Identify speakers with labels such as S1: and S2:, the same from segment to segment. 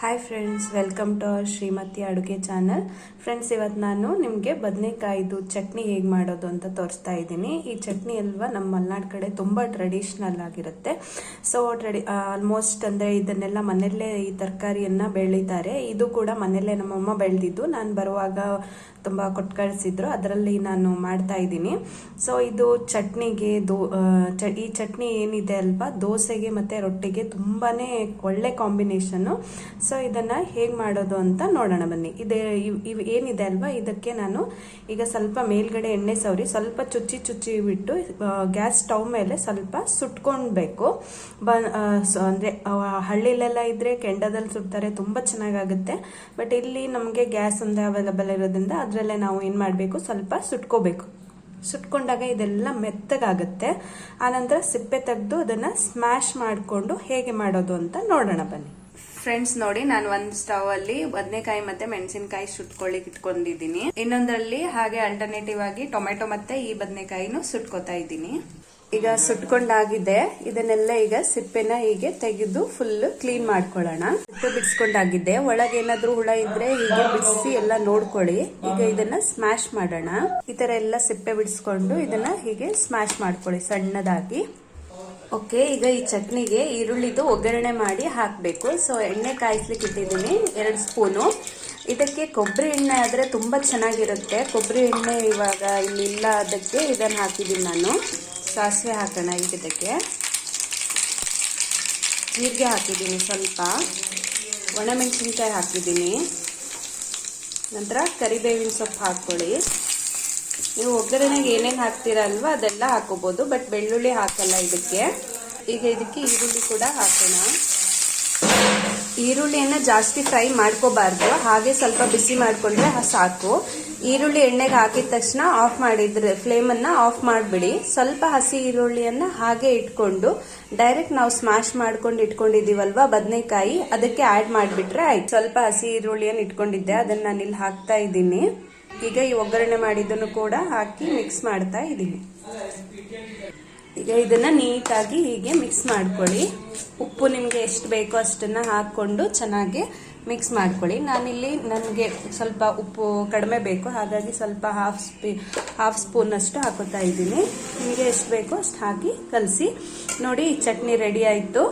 S1: Hi friends welcome to our Shrimati ಅಡುಗೆ channel friends ಇವತ್ತು ನಾನು ನಿಮಗೆ ಬದನೆಕಾಯಿದು ಚಟ್ನಿ ಹೇಗೆ ಮಾಡೋದು ಅಂತ ತೋರಿಸ್ತಾ ಇದ್ದೀನಿ. ಈ ಚಟ್ನಿ ಅಲ್ವಾ ನಮ್ಮ ಮಲೆನಾಡು ಕಡೆ ತುಂಬ ಟ್ರೆಡಿಷ್ನಲ್ ಆಗಿರುತ್ತೆ. ಸೊ ಟ್ರೆಡಿ ಆಲ್ಮೋಸ್ಟ್ ಅಂದರೆ ಇದನ್ನೆಲ್ಲ ಮನೆಯಲ್ಲೇ ಈ ತರಕಾರಿಯನ್ನು ಬೆಳೀತಾರೆ. ಇದು ಕೂಡ ಮನೆಯಲ್ಲೇ ನಮ್ಮಮ್ಮ ಬೆಳೆದಿದ್ದು. ನಾನು ಬರುವಾಗ ತುಂಬ ಕೊಟ್ಟು ಕಳಿಸಿದ್ರು ಅದರಲ್ಲಿ ನಾನು ಮಾಡ್ತಾ ಇದ್ದೀನಿ. ಸೊ ಇದು ಚಟ್ನಿಗೆ ದೋ ಚ- ಈ ಚಟ್ನಿ ಏನಿದೆ ಅಲ್ವಾ? ದೋಸೆಗೆ ಮತ್ತು ರೊಟ್ಟಿಗೆ ತುಂಬಾ ಒಳ್ಳೆ ಕಾಂಬಿನೇಷನ್ನು ಸೊ ಇದನ್ನು ಹೇಗೆ ಮಾಡೋದು ಅಂತ ನೋಡೋಣ ಬನ್ನಿ. ಇದೇ ಇವು ಏನಿದೆ ಅಲ್ವಾ? ಇದಕ್ಕೆ ನಾನು ಈಗ ಸ್ವಲ್ಪ ಮೇಲ್ಗಡೆ ಎಣ್ಣೆ ಸವರಿ, ಸ್ವಲ್ಪ ಚುಚ್ಚಿ ಚುಚ್ಚಿ ಬಿಟ್ಟು ಗ್ಯಾಸ್ ಸ್ಟವ್ ಮೇಲೆ ಸ್ವಲ್ಪ ಸುಟ್ಕೊಳ್ಬೇಕು ಬ ಅಂದ್ರೆ ಹಳ್ಳಿಲೆಲ್ಲ ಇದ್ದರೆ ಕೆಂಡದಲ್ಲಿ ಸುಡ್ತಾರೆ, ತುಂಬ ಚೆನ್ನಾಗಾಗುತ್ತೆ. ಬಟ್ ಇಲ್ಲಿ ನಮಗೆ ಗ್ಯಾಸ್ ಒಂದೇ ಅವೈಲಬಲ್ ಇರೋದ್ರಿಂದ ಅದರಲ್ಲೇ ನಾವು ಏನು ಮಾಡಬೇಕು? ಸ್ವಲ್ಪ ಸುಟ್ಕೋಬೇಕು. ಸುಟ್ಕೊಂಡಾಗ ಇದೆಲ್ಲ ಮೆತ್ತಗಾಗುತ್ತೆ. ಆನಂತರ ಸಿಪ್ಪೆ ತೆಗೆದು ಅದನ್ನು ಸ್ಮ್ಯಾಶ್ ಮಾಡಿಕೊಂಡು ಹೇಗೆ ಮಾಡೋದು ಅಂತ ನೋಡೋಣ ಬನ್ನಿ. ಫ್ರೆಂಡ್ಸ್ ನೋಡಿ, ನಾನು ಒಂದ್ ಸ್ಟವ್ ಅಲ್ಲಿ ಬದನೆಕಾಯಿ ಮತ್ತೆ ಮೆಣಸಿನಕಾಯಿ ಸುಟ್ಕೊಳ್ಳಿ ಇಟ್ಕೊಂಡಿದ್ದೀನಿ. ಇನ್ನೊಂದರಲ್ಲಿ ಹಾಗೆ ಅಲ್ಟರ್ನೇಟಿವ್ ಆಗಿ ಟೊಮೆಟೊ ಮತ್ತೆ ಈ ಬದನೆಕಾಯಿನೂ ಸುಟ್ಕೋತಾ ಇದ್ದೀನಿ. ಈಗ ಸುಟ್ಕೊಂಡಾಗಿದೆ. ಇದನ್ನೆಲ್ಲ ಈಗ ಸಿಪ್ಪೆನ ಹೀಗೆ ತೆಗೆದು ಫುಲ್ ಕ್ಲೀನ್ ಮಾಡ್ಕೊಳ್ಳೋಣ. ಸಿಪ್ಪೆ ಬಿಡಿಸ್ಕೊಂಡಾಗಿದೆ. ಒಳಗೆ ಏನಾದ್ರೂ ಹುಳ ಇದ್ರೆ ಹೀಗೆ ಬಿಡಿಸಿ ಎಲ್ಲ ನೋಡ್ಕೊಳ್ಳಿ. ಈಗ ಇದನ್ನ ಸ್ಮ್ಯಾಶ್ ಮಾಡೋಣ. ಈ ತರ ಎಲ್ಲ ಸಿಪ್ಪೆ ಬಿಡಿಸ್ಕೊಂಡು ಇದನ್ನ ಹೀಗೆ ಸ್ಮ್ಯಾಶ್ ಮಾಡ್ಕೊಳ್ಳಿ ಸಣ್ಣದಾಗಿ. ಓಕೆ ಈಗ ಈ ಚಟ್ನಿಗೆ ಈರುಳ್ಳಿದು ಒಗ್ಗರಣೆ ಮಾಡಿ ಹಾಕಬೇಕು. ಸೊ ಎಣ್ಣೆ ಕಾಯಿಸ್ಲಿಕ್ಕೆ ಇಟ್ಟಿದ್ದೀನಿ, ಎರಡು ಸ್ಪೂನು. ಇದಕ್ಕೆ ಕೊಬ್ಬರಿ ಎಣ್ಣೆ ಆದರೆ ತುಂಬ ಚೆನ್ನಾಗಿರುತ್ತೆ. ಕೊಬ್ಬರಿ ಎಣ್ಣೆ ಇವಾಗ ಇಲ್ಲಿ ಇಲ್ಲ ಅದಕ್ಕೆ ಇದನ್ನು ಹಾಕಿದ್ದೀನಿ ನಾನು. ಸಾಸಿವೆ ಹಾಕೋಣ ಈಗ ಇದಕ್ಕೆ. ಜೀರಿಗೆ ಹಾಕಿದ್ದೀನಿ ಸ್ವಲ್ಪ. ಒಣಮೆಣಸಿನ್ಕಾಯಿ ಹಾಕಿದ್ದೀನಿ. ನಂತರ ಕರಿಬೇವಿನ ಸೊಪ್ಪು ಹಾಕ್ಕೊಳ್ಳಿ. ನೀವು ಒಗ್ಗರಣೆಗೆ ಏನೇನು ಹಾಕ್ತೀರಾ ಅಲ್ವಾ ಅದೆಲ್ಲ ಹಾಕೋಬೋದು ಬಟ್ ಬೆಳ್ಳುಳ್ಳಿ ಹಾಕಲ್ಲ ಇದಕ್ಕೆ. ಈಗ ಇದಕ್ಕೆ ಈರುಳ್ಳಿ ಕೂಡ ಹಾಕೋಣ. ಈರುಳ್ಳಿಯನ್ನು ಜಾಸ್ತಿ ಫ್ರೈ ಮಾಡ್ಕೋಬಾರ್ದು, ಹಾಗೆ ಸ್ವಲ್ಪ ಬಿಸಿ ಮಾಡಿಕೊಂಡ್ರೆ ಸಾಕು. ಈರುಳ್ಳಿ ಎಣ್ಣೆಗೆ ಹಾಕಿದ ತಕ್ಷಣ ಆಫ್ ಮಾಡಿದ್ರೆ ಫ್ಲೇಮ್ ಅನ್ನ ಆಫ್ ಮಾಡಿಬಿಡಿ. ಸ್ವಲ್ಪ ಹಸಿ ಈರುಳ್ಳಿಯನ್ನು ಹಾಗೆ ಇಟ್ಕೊಂಡು ಡೈರೆಕ್ಟ್ ನಾವು ಸ್ಮ್ಯಾಶ್ ಮಾಡ್ಕೊಂಡು ಇಟ್ಕೊಂಡಿದೀವಲ್ವಾ ಬದನೆಕಾಯಿ, ಅದಕ್ಕೆ ಆಡ್ ಮಾಡಿಬಿಟ್ರೆ ಆಯ್ತು. ಸ್ವಲ್ಪ ಹಸಿ ಈರುಳ್ಳಿಯನ್ನು ಇಟ್ಕೊಂಡಿದ್ದೆ, ಅದನ್ನ ನಾನು ಇಲ್ಲಿ ಹಾಕ್ತಾ ಇದ್ದೀನಿ. ಈಗ ಈ ಒಗ್ಗರಣೆ ಮಾಡಿದ್ದನ್ನು ಕೂಡ ಹಾಕಿ ಮಿಕ್ಸ್ ಮಾಡ್ತಾ ಇದ್ದೀನಿ. ಈಗ ಇದನ್ನ ನೀಟಾಗಿ ಹೀಗೆ ಮಿಕ್ಸ್ ಮಾಡ್ಕೊಳ್ಳಿ. ಉಪ್ಪು ನಿಮಗೆ ಎಷ್ಟು ಬೇಕೋ ಅಷ್ಟನ್ನ ಹಾಕೊಂಡು ಚೆನ್ನಾಗಿ ಮಿಕ್ಸ್ ಮಾಡ್ಕೊಳ್ಳಿ. ನಾನಿಲ್ಲಿ ನನಗೆ ಸ್ವಲ್ಪ ಉಪ್ಪು ಕಡಿಮೆ ಬೇಕು, ಹಾಗಾಗಿ ಸ್ವಲ್ಪ ಹಾಫ್ ಸ್ಪೀ ಹಾಫ್ ಸ್ಪೂನ್ ಅಷ್ಟು ಹಾಕೋತಾ ಇದ್ದೀನಿ. ನಿಮಗೆ ಎಷ್ಟು ಬೇಕೋ ಅಷ್ಟು ಹಾಕಿ ಕಲಸಿ. ನೋಡಿ ಚಟ್ನಿ ರೆಡಿ ಆಯಿತು.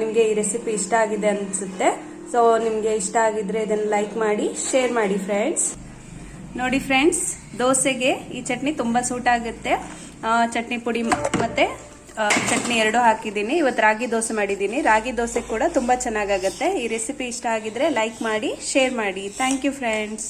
S1: ನಿಮಗೆ ಈ ರೆಸಿಪಿ ಇಷ್ಟ ಆಗಿದೆ ಅನಿಸುತ್ತೆ. ಸೊ ನಿಮಗೆ ಇಷ್ಟ ಆಗಿದ್ರೆ ಇದನ್ನು ಲೈಕ್ ಮಾಡಿ ಶೇರ್ ಮಾಡಿ ಫ್ರೆಂಡ್ಸ್ ನೋಡಿ ಫ್ರೆಂಡ್ಸ್ ದೋಸೆಗೆ ಈ ಚಟ್ನಿ ತುಂಬ ಸೂಟ್ ಆಗುತ್ತೆ. ಚಟ್ನಿ ಪುಡಿ ಮತ್ತೆ ಚಟ್ನಿ ಎರಡು ಹಾಕಿದ್ದೀನಿ. ಇವತ್ತು ರಾಗಿ ದೋಸೆ ಮಾಡಿದ್ದೀನಿ. ರಾಗಿ ದೋಸೆ ಕೂಡ ತುಂಬ ಚೆನ್ನಾಗಾಗುತ್ತೆ. ಈ ರೆಸಿಪಿ ಇಷ್ಟ ಆಗಿದ್ರೆ ಲೈಕ್ ಮಾಡಿ ಶೇರ್ ಮಾಡಿ. Thank you friends